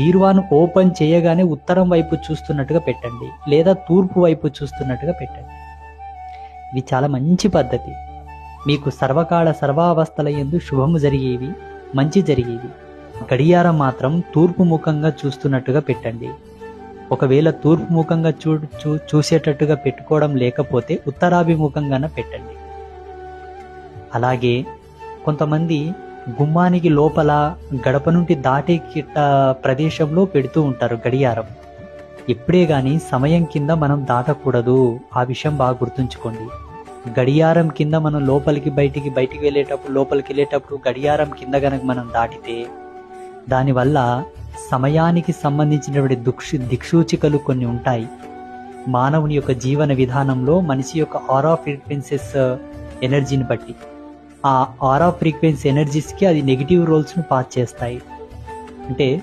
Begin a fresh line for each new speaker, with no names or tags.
బీరువాను open చేయగానే ఉత్తరం వైపు చూస్తున్నట్టుగా పెట్టండి లేదా తూర్పు వైపు చూస్తున్నట్టుగా పెట్టండి. ఇది చాలా మంచి పద్ధతి. మీకు సర్వకాల సర్వావస్థల ఎందు శుభము జరిగేవి మంచి జరిగేవి. గడియారం మాత్రం తూర్పు ముఖంగా చూస్తున్నట్టుగా పెట్టండి. ఒకవేళ తూర్పు ముఖంగా చూ చూ చూసేటట్టుగా పెట్టుకోవడం లేకపోతే ఉత్తరాభిముఖంగానే పెట్టండి. అలాగే కొంతమంది గుమ్మానికి లోపల గడప నుండి దాటే కిట్ట ప్రదేశంలో పెడుతూ ఉంటారు గడియారం. ఎప్పుడే కానీ సమయం కింద మనం దాటకూడదు. ఆ విషయం బాగా గుర్తుంచుకోండి. గడియారం కింద మనం లోపలికి బయటికి బయటికి వెళ్ళేటప్పుడు లోపలికి వెళ్ళేటప్పుడు గడియారం కింద కనుక మనం దాటితే దానివల్ల సమయానికి సంబంధించినటువంటి దుక్షి దిక్సూచికలు కొన్ని ఉంటాయి. మానవుని యొక్క జీవన విధానంలో మనిషి యొక్క ఆరా ఫ్రీక్వెన్సెస్ ఎనర్జీని బట్టి. ఆ ఆరా ఫ్రీక్వెన్సీ ఎనర్జీస్కి అది నెగిటివ్ రోల్స్ను పాస్ చేస్తాయి. అంటే